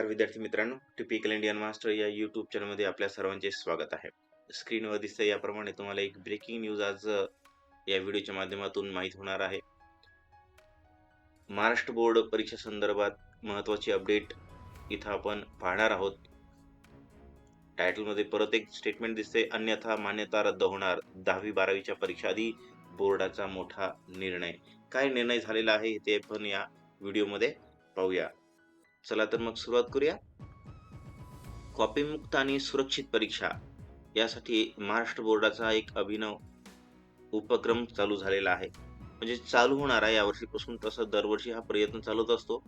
नमस्कार विद्यार्थी मित्रांनो टिपिकल इंडियन मास्टर या यूट्यूब चॅनलमध्ये आपल्या सर्वांचे स्वागत आहे. स्क्रीनवर दिसतं याप्रमाणे तुम्हाला एक ब्रेकिंग न्यूज आज या व्हिडिओच्या माध्यमातून माहीत होणार आहे. महाराष्ट्र बोर्ड परीक्षा संदर्भात महत्त्वाची अपडेट इथं आपण पाहणार आहोत. टायटलमध्ये परत एक स्टेटमेंट दिसते अन्यथा मान्यता रद्द होणार. दहावी बारावीच्या परीक्षा आधी बोर्डाचा मोठा निर्णय. काय निर्णय झालेला आहे ते आपण या व्हिडिओमध्ये पाहूया. चला तर मग सुरुवात करूया. कॉपीमुक्त आणि सुरक्षित परीक्षा. यासाठी महाराष्ट्र बोर्डाचा एक अभिनव उपक्रम चालू झालेला आहे. म्हणजे चालू होणार आहे. यावर्षीपासून तसं दरवर्षी हा प्रयत्न चालूच असतो.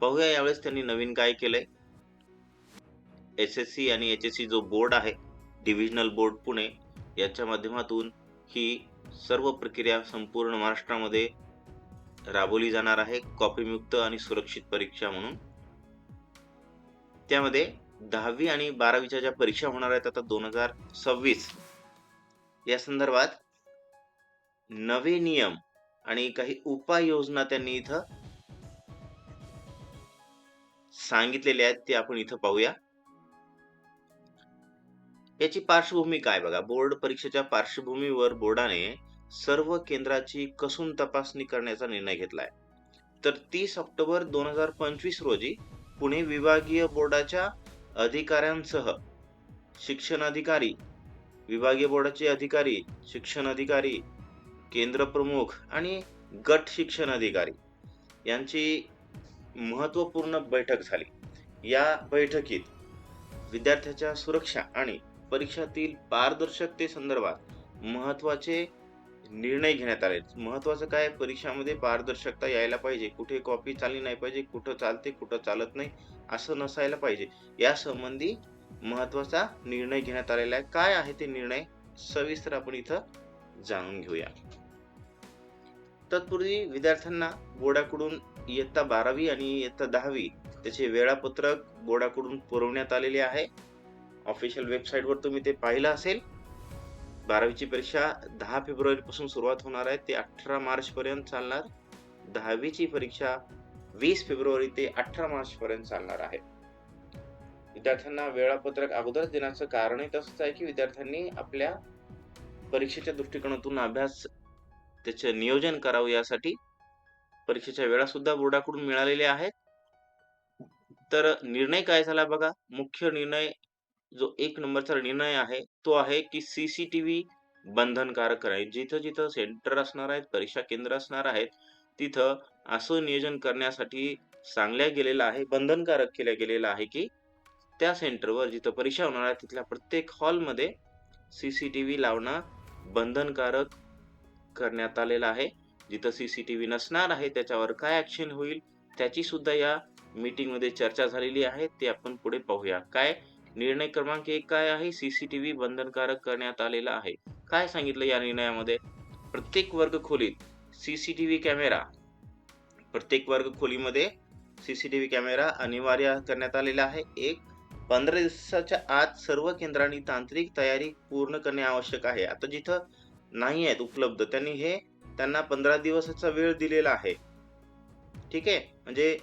पाहूया यावेळेस त्यांनी नवीन काय केलंय. एस एस सी आणि एच एस सी जो बोर्ड आहे डिव्हिजनल बोर्ड पुणे याच्या माध्यमातून ही सर्व प्रक्रिया संपूर्ण महाराष्ट्रामध्ये राबवली जाणार आहे. कॉपीमुक्त आणि सुरक्षित परीक्षा म्हणून. त्यामध्ये दहावी आणि बारावीच्या ज्या परीक्षा होणार आहेत आता दोन हजार सव्वीस या संदर्भात नवे नियम आणि काही उपाययोजना त्यांनी इथं सांगितलेल्या आहेत ते आपण इथं पाहूया. याची पार्श्वभूमी काय बघा? बोर्ड परीक्षेच्या पार्श्वभूमीवर बोर्डाने सर्व केंद्राची कसून तपासणी करण्याचा निर्णय घेतलाय. तर तीस ऑक्टोबर दोन हजार पंचवीस रोजी पुणे विभागीय बोर्डाच्या अधिकाऱ्यांसह शिक्षण अधिकारी विभागीय बोर्डाचे अधिकारी शिक्षण अधिकारी केंद्र प्रमुख आणि गट शिक्षण अधिकारी यांची महत्त्वपूर्ण बैठक झाली. या बैठकीत विद्यार्थ्याच्या सुरक्षा आणि परीक्षातील पारदर्शकते संदर्भात महत्त्वाचे निर्णय घेण्यात आले. महत्वाचं काय? परीक्षामध्ये पारदर्शकता यायला पाहिजे. कुठे कॉपी चालली नाही पाहिजे कुठं चालते कुठं चालत नाही असं नसायला पाहिजे. या संबंधी महत्त्वाचा निर्णय घेण्यात आलेला आहे. काय आहे ते निर्णय? सविस्तर आपण इथं जाणून घेऊया. तत्पूर्वी विद्यार्थ्यांना बोर्डाकडून इयत्ता बारावी आणि इयत्ता दहावी त्याचे वेळापत्रक बोर्डाकडून पुरवण्यात आलेले आहे. ऑफिशियल वेबसाईटवर तुम्ही ते पाहिलं असेल. बारावीची परीक्षा दहा फेब्रुवारीपासून सुरुवात होणार आहे ते अठरा मार्चपर्यंत चालणार. दहावीची परीक्षा वीस फेब्रुवारी ते अठरा मार्चपर्यंत चालणार आहे. विद्यार्थ्यांना वेळापत्रक अगोदरच देण्याचं कारणही तसंच आहे की विद्यार्थ्यांनी आपल्या परीक्षेच्या दृष्टिकोनातून अभ्यास त्याचे नियोजन करावं यासाठी परीक्षेच्या वेळा सुद्धा बोर्डाकडून मिळालेल्या आहेत. तर निर्णय काय झाला बघा. मुख्य निर्णय जो एक नंबरचा निर्णय आहे तो आहे की सीसीटीव्ही बंधनकारक राहील. जिथं जिथं सेंटर असणार आहेत परीक्षा केंद्र असणार आहेत तिथं असं नियोजन करण्यासाठी सांगल्या गेलेलं आहे बंधनकारक केल्या गेलेलं आहे की त्या सेंटरवर जिथं परीक्षा होणार आहे तिथल्या प्रत्येक हॉलमध्ये सीसीटीव्ही लावणं बंधनकारक करण्यात आलेलं आहे. जिथं सीसीटीव्ही नसणार आहे त्याच्यावर काय ऍक्शन होईल त्याची सुद्धा या मीटिंगमध्ये चर्चा झालेली आहे ते आपण पुढे पाहूया. काय निर्णय क्रमांक एक काय आहे? सीसीटीव्ही बंधनकारक करण्यात आलेला आहे. काय सांगितलं या निर्णयामध्ये? प्रत्येक वर्ग खोलीत सीसीटीव्ही कॅमेरा. प्रत्येक वर्ग खोलीमध्ये सीसीटीव्ही कॅमेरा अनिवार्य करण्यात आलेला आहे. एक पंधरा दिवसाच्या आत सर्व केंद्रांनी तांत्रिक तयारी पूर्ण करणे आवश्यक आहे. आता जिथं नाही आहेत उपलब्ध त्यांनी हे त्यांना पंधरा दिवसाचा वेळ दिलेला आहे. ठीक आहे? म्हणजे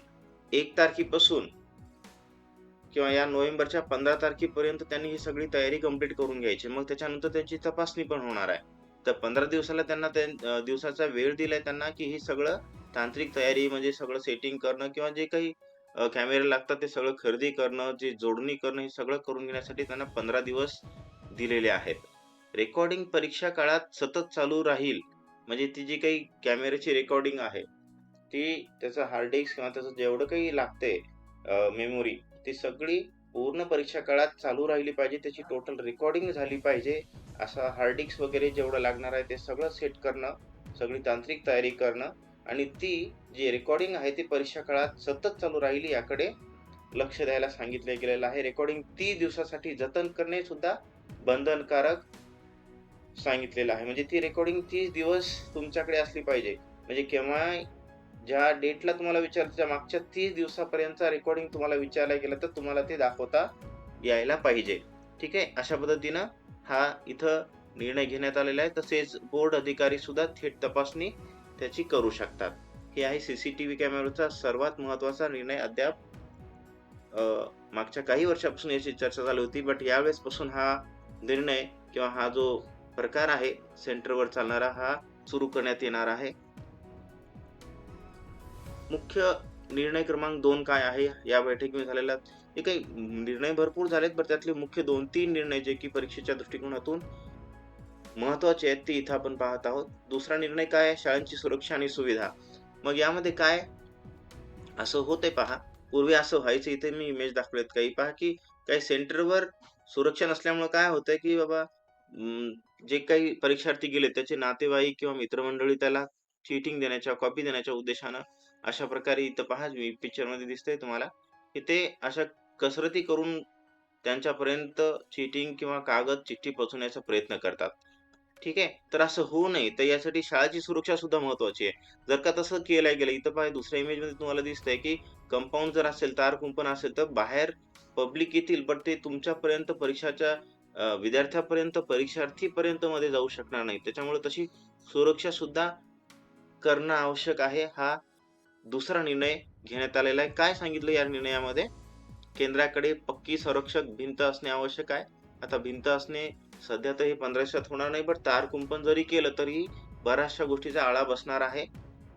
एक तारखेपासून किंवा या नोव्हेंबरच्या पंधरा तारखेपर्यंत त्यांनी ही सगळी तयारी कंप्लीट करून घ्यायची. मग त्याच्यानंतर त्यांची तपासणी पण होणार आहे. तर पंधरा दिवसाला त्यांना त्या दिवसाचा वेळ दिलाय त्यांना की हे सगळं तांत्रिक तयारी म्हणजे सगळं सेटिंग करणं किंवा जे काही कॅमेरे लागतात ते सगळं खरेदी करणं जे जोडणी करणं हे सगळं करून घेण्यासाठी त्यांना पंधरा दिवस दिलेले आहेत. रेकॉर्डिंग परीक्षा काळात सतत चालू राहील म्हणजे ती जी काही कॅमेऱ्याची रेकॉर्डिंग आहे ती त्याचं हार्ड डिस्क किंवा त्याचं जेवढं काही लागते मेमोरी ती सगळी पूर्ण परीक्षा काळात चालू राहिली पाहिजे त्याची टोटल रेकॉर्डिंग झाली पाहिजे असा हार्डिक्स वगैरे जेवढं लागणार आहे ते सगळं सेट करणं सगळी तांत्रिक तयारी करणं आणि ती जी रेकॉर्डिंग आहे ती परीक्षा काळात सतत चालू राहिली याकडे लक्ष द्यायला सांगितलं गेलेलं आहे. रेकॉर्डिंग तीस दिवसासाठी जतन करणे सुद्धा बंधनकारक सांगितलेलं आहे. म्हणजे ती रेकॉर्डिंग तीस दिवस तुमच्याकडे असली पाहिजे. म्हणजे केव्हा ज्या डेटला तुम्हाला विचारतं त्या मागच्या तीस दिवसापर्यंतचा रेकॉर्डिंग तुम्हाला विचारला गेलं तर तुम्हाला ते दाखवता यायला पाहिजे. ठीक आहे? अशा पद्धतीनं हा इथं निर्णय घेण्यात आलेला आहे. तसेच बोर्ड अधिकारी सुद्धा थेट तपासणी त्याची करू शकतात. हे आहे सीसीटीव्ही कॅमेराचा सर्वात महत्त्वाचा निर्णय. अद्याप मागच्या काही वर्षापासून याची चर्चा झाली होती बट यावेळेसपासून हा निर्णय किंवा हा जो प्रकार आहे सेंटरवर चालणारा हा सुरू करण्यात येणार आहे. मुख्य निर्णय क्रमांक दोन काय आहे या बैठकीमध्ये झालेल्या हे काही निर्णय भरपूर झालेत पण त्यातले मुख्य दोन तीन निर्णय जे की परीक्षेच्या दृष्टिकोनातून महत्त्वाचे आहेत ते इथं आपण पाहत आहोत. दुसरा निर्णय काय आहे? शाळांची सुरक्षा आणि सुविधा. मग यामध्ये काय असं होते पहा. पूर्वी असं व्हायचं इथे मी इमेज दाखवलेत काही. पहा की काही सेंटरवर सुरक्षा नसल्यामुळे काय होतंय की बाबा जे काही परीक्षार्थी गेले त्याचे नातेवाईक किंवा मित्रमंडळी त्याला चिटिंग देण्याच्या कॉपी देण्याच्या उद्देशानं अशा प्रकारे इथं पहा पिक्चरमध्ये दिसतंय तुम्हाला की ते अशा कसरती करून त्यांच्यापर्यंत चिटिंग किंवा कागद चिठ्ठी पोहोचवण्याचा प्रयत्न करतात. ठीक आहे? तर असं होऊ नये. तर यासाठी शाळेची सुरक्षा सुद्धा महत्वाची आहे. जर का तसं केलं गेलं इथं पाहिजे दुसऱ्या इमेजमध्ये तुम्हाला दिसतंय की कंपाऊंड जर असेल तार कुंपण असेल तर बाहेर पब्लिक येतील बट ते तुमच्यापर्यंत परीक्षाच्या विद्यार्थ्यापर्यंत परीक्षार्थीपर्यंत मध्ये जाऊ शकणार नाही त्याच्यामुळे तशी सुरक्षा सुद्धा करणं आवश्यक आहे. हा दुसरा निर्णय घेण्यात आलेला आहे. काय सांगितलं या निर्णयामध्ये? केंद्राकडे पक्की संरक्षक भिंत असणे आवश्यक आहे. आता भिंत असणे सध्या तर हे पंधराशात होणार नाही पण तार कुंपण जरी केलं तरी बऱ्याचशा गोष्टीचा आळा बसणार आहे.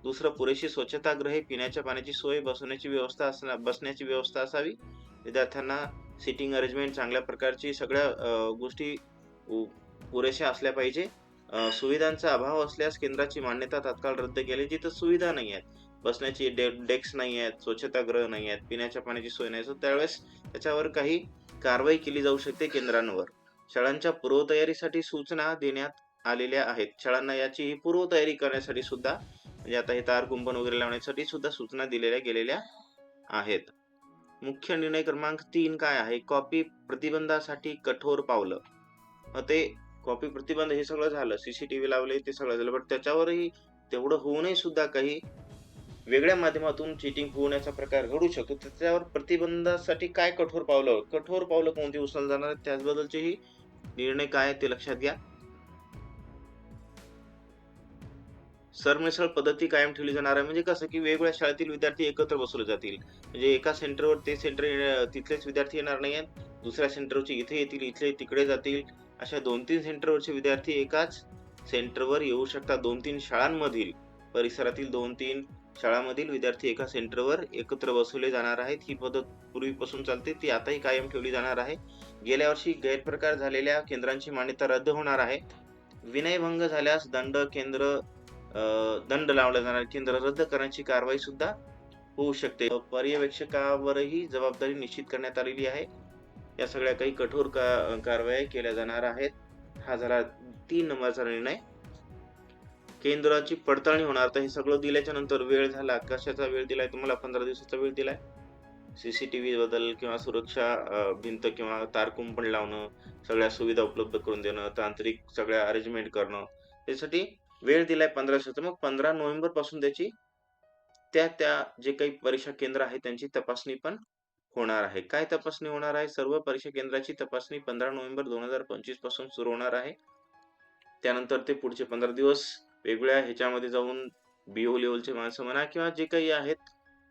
दुसरं पुरेशी स्वच्छतागृहे पिण्याच्या पाण्याची सोय बसवण्याची व्यवस्था असणार बसण्याची व्यवस्था असावी. विद्यार्थ्यांना सिटिंग अरेंजमेंट चांगल्या प्रकारची सगळ्या गोष्टी उ- पुरेशा असल्या पाहिजे. सुविधांचा अभाव असल्यास केंद्राची मान्यता तात्काळ रद्द केली. जिथं सुविधा नाही आहेत बसण्याची डे डेस्क नाही आहेत स्वच्छतागृह नाही आहेत पिण्याच्या पाण्याची सोय नाही. सो त्यावेळेस त्याच्यावर काही कारवाई केली जाऊ शकते केंद्रांवर. शाळांच्या पूर्वतयारीसाठी सूचना देण्यात आलेल्या आहेत. शाळांना याची ही पूर्वतयारी करण्यासाठी सुद्धा म्हणजे आता हे तार कुंपण वगैरे लावण्यासाठी सुद्धा सूचना दिलेल्या गेलेल्या आहेत. मुख्य निर्णय क्रमांक तीन काय आहे? कॉपी प्रतिबंधासाठी कठोर पावलं. मग ते कॉपी प्रतिबंध हे सगळं झालं. सीसीटीव्ही लावले ते सगळं झालं. बट त्याच्यावरही तेवढं होऊनही सुद्धा काही वेगळ्या माध्यमातून चिटिंग होण्याचा प्रकार घडू शकतो. त्याच्यावर प्रतिबंधासाठी काय कठोर पावलं? कठोर पावलं कोणती उचलली जाणार आहेत? त्याचबद्दलचेही निर्णय काय ते लक्षात घ्या. सरमिसळ पद्धती कायम ठेवली जाणार आहे. म्हणजे कसं की वेगवेगळ्या शाळेतील विद्यार्थी एकत्र बसवले जातील. म्हणजे एका सेंटरवर ते सेंटर तिथलेच विद्यार्थी येणार नाही आहेत. दुसऱ्या सेंटरवरचे इथे येतील इथले तिकडे जातील. अशा दोन तीन सेंटरवरचे विद्यार्थी एकाच सेंटरवर येऊ शकतात. दोन तीन शाळांमधील परिसरातील दोन तीन शाळांमधील विद्यार्थी एका सेंटरवर एकत्र बसवले जाणार आहेत. ही पद्धत पूर्वीपासून चालते. ती आताही कायम ठेवली जाणार आहे. गेल्या वर्षी गैरप्रकार झालेल्या केंद्रांची मान्यता रद्द होणार आहे. विनयभंग झाल्यास दंड केंद्र दंड लावला जाणार केंद्र रद्द करण्याची कारवाई सुद्धा होऊ शकते. पर्यवेक्षकावरही जबाबदारी निश्चित करण्यात आलेली आहे. या सगळ्या काही कठोर का कारवाया केल्या जाणार आहेत. हा झाला तीन नंबरचा निर्णय. केंद्राची पडताळणी होणार. तर हे सगळं दिल्याच्या नंतर वेळ झाला. कशाचा वेळ दिलाय तुम्हाला? पंधरा दिवसाचा वेळ दिलाय? सीसीटीव्ही बदल किंवा सुरक्षा भिंत किंवा तार कुंपण लावणं सगळ्या सुविधा उपलब्ध करून देणं तांत्रिक सगळ्या अरेंजमेंट करणं त्यासाठी वेळ दिलाय पंधरा दिवसाचा. मग पंधरा नोव्हेंबरपासून त्याची त्या त्या जे काही परीक्षा केंद्र आहे त्यांची तपासणी पण होणार आहे. काय तपासणी होणार आहे? सर्व परीक्षा केंद्राची तपासणी पंधरा नोव्हेंबर दोन हजार पंचवीसपासून सुरू होणार आहे. त्यानंतर ते पुढचे पंधरा दिवस वेगवेगळ्या ह्याच्यामध्ये जाऊन बीओ लेवलचे माणसं म्हणा किंवा जे काही आहेत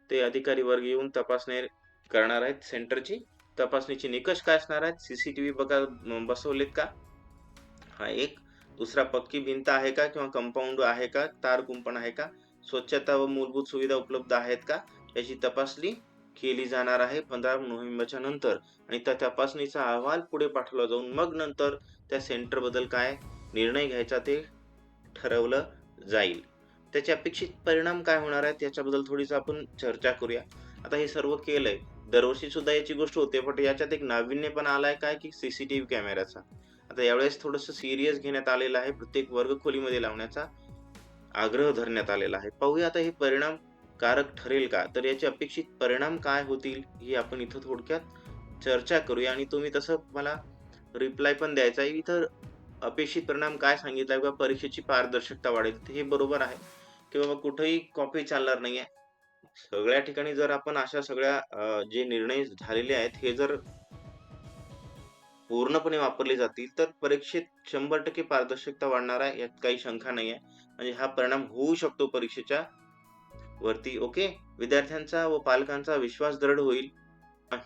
ते अधिकारी वर्ग येऊन तपासणी करणार आहेत. सेंटरची तपासणीचे निकष काय असणार आहेत? सीसीटीव्ही बघा बसवलेत का? हा एक. दुसरा पक्की भिंत आहे का किंवा कंपाऊंड आहे का? तार कुंपण आहे का? स्वच्छता व मूलभूत सुविधा उपलब्ध आहेत का? याची तपासणी केली जाणार आहे पंधरा नोव्हेंबरच्या नंतर. आणि त्या तपासणीचा अहवाल पुढे पाठवला जाऊन मग नंतर त्या सेंटरबद्दल काय निर्णय घ्यायचा ते ठरवलं जाईल. त्याचे अपेक्षित परिणाम काय होणार आहेत याच्याबद्दल थोडीस आपण चर्चा करूया. आता हे सर्व केलंय. दरवर्षी सुद्धा याची गोष्ट होते पण याच्यात एक नाविन्य पण आलाय काय की सीसीटीव्ही कॅमेऱ्याचा आता यावेळेस थोडस सिरियस घेण्यात आलेलं आहे प्रत्येक वर्ग खोलीमध्ये लावण्याचा आग्रह धरण्यात आलेला आहे. पाहूया आता हे परिणाम कारक ठरेल का? तर याचे अपेक्षित परिणाम काय होतील हे आपण इथं थोडक्यात चर्चा करूया. आणि तुम्ही तसं मला रिप्लाय पण द्यायचा आहे. इथं अपेक्षित परिणाम काय सांगितला किंवा परीक्षेची पारदर्शकता वाढेल तर हे बरोबर आहे. की बाबा कुठेही कॉपी चालणार नाहीये. सगळ्या ठिकाणी जर आपण अशा सगळ्या जे निर्णय झालेले आहेत हे जर पूर्णपणे वापरले जातील तर परीक्षेत शंभर टक्के पारदर्शकता वाढणार आहे यात काही शंका नाही आहे म्हणजे हा परिणाम होऊ शकतो परीक्षेच्या वरती ओके? विद्यार्थ्यांचा व पालकांचा विश्वास दृढ होईल.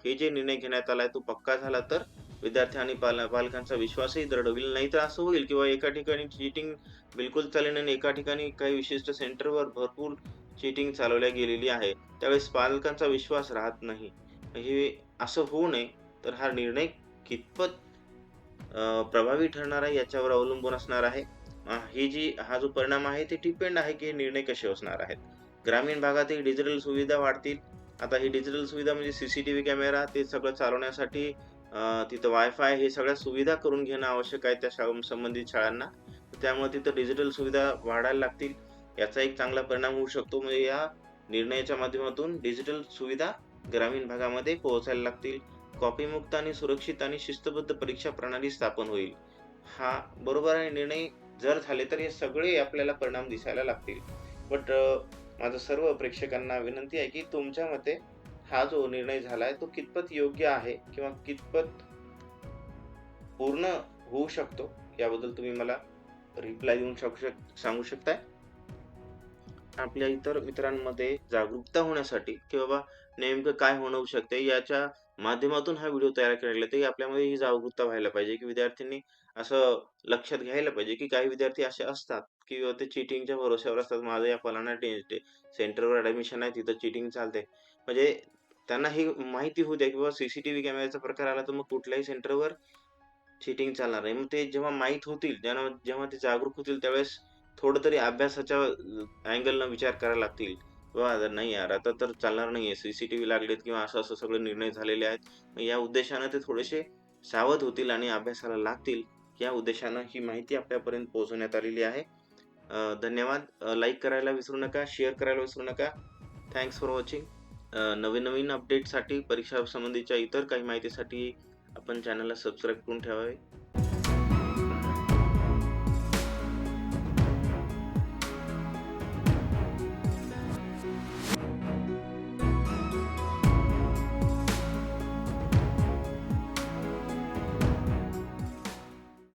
हे जे निर्णय घेण्यात आलाय तो पक्का झाला तर विद्यार्थी आणि पाल पालकांचा विश्वासही दृढ होईल. नाही तर असं होईल किंवा एका ठिकाणी चिटिंग बिलकुल चालेल आणि एका ठिकाणी काही विशिष्ट सेंटरवर भरपूर चिटिंग चालवल्या गेलेली आहे. त्यावेळेस पालकांचा विश्वास राहत नाही. हे असं होऊ नये तर हा निर्णय कितपत प्रभावी ठरणार आहे याच्यावर अवलंबून असणार आहे. ही जी हा जो परिणाम आहे ते डिपेंड आहे की हे निर्णय कसे असणार आहेत. ग्रामीण भागातील डिजिटल सुविधा वाढतील. आता ही डिजिटल सुविधा म्हणजे सीसीटीव्ही कॅमेरा ते सगळं चालवण्यासाठी तिथं वायफाय हे सगळ्या सुविधा करून घेणं आवश्यक आहे त्या शा संबंधित शाळांना. त्यामुळे तिथं डिजिटल सुविधा वाढायला लागतील. याचा एक चांगला परिणाम होऊ शकतो. म्हणजे या निर्णयाच्या माध्यमातून डिजिटल सुविधा ग्रामीण भागामध्ये पोहोचायला लागतील. कॉपीमुक्त आणि सुरक्षित आणि शिस्तबद्ध परीक्षा प्रणाली स्थापन होईल. हा बरोबर आहे निर्णय जर झाले तर हे सगळे आपल्याला परिणाम दिसायला लागतील. बट माझं सर्व प्रेक्षकांना विनंती आहे की तुमच्या मते हा जो निर्णय झालाय तो कितपत योग्य आहे किंवा कितपत पूर्ण होऊ शकतो याबद्दल तुम्ही मला रिप्लाय देऊन शकू शक सांगू शकताय आपल्या इतर मित्रांमध्ये जागरूकता होण्यासाठी की बाबा नेमकं काय होणं शकते याच्या माध्यमातून हा व्हिडिओ तयार केलेला आहे. आपल्यामध्ये ही जागरूकता व्हायला पाहिजे की विद्यार्थ्यांनी असं लक्षात घ्यायला पाहिजे की काही विद्यार्थी असे असतात की ते चिटिंगच्या भरोश्यावर असतात माझं या फलाना सेंटरवर ऍडमिशन आहे तिथं चिटिंग चालते म्हणजे त्यांना ही माहिती होऊ द्या की बाबा सीसीटीव्ही कॅमेऱ्याचा प्रकार आला तर मग कुठल्याही सेंटरवर चिटिंग चालणार नाही. मग ते जेव्हा माहीत होतील ज्यांना जेव्हा ते जागरूक होतील त्यावेळेस थोडं तरी अभ्यासाच्या अँगलनं विचार करायला लागतील. बाबा नाही यार आता तर चालणार नाहीये. सीसीटीव्ही लागलेत किंवा असं असं सगळे निर्णय झालेले आहेत. मग या उद्देशानं ते थोडेसे सावध होतील आणि अभ्यासाला लागतील. या उद्देशानं ही माहिती आपल्यापर्यंत पोहोचवण्यात आलेली आहे. धन्यवाद. लाईक करायला विसरू नका शेअर करायला विसरू नका. थँक्स फॉर वॉचिंग नवीन नवीन अपडेटसाठी परीक्षा संबंधीच्या इतर काही माहितीसाठी आपण चॅनलला सबस्क्राईब करून ठेवावे.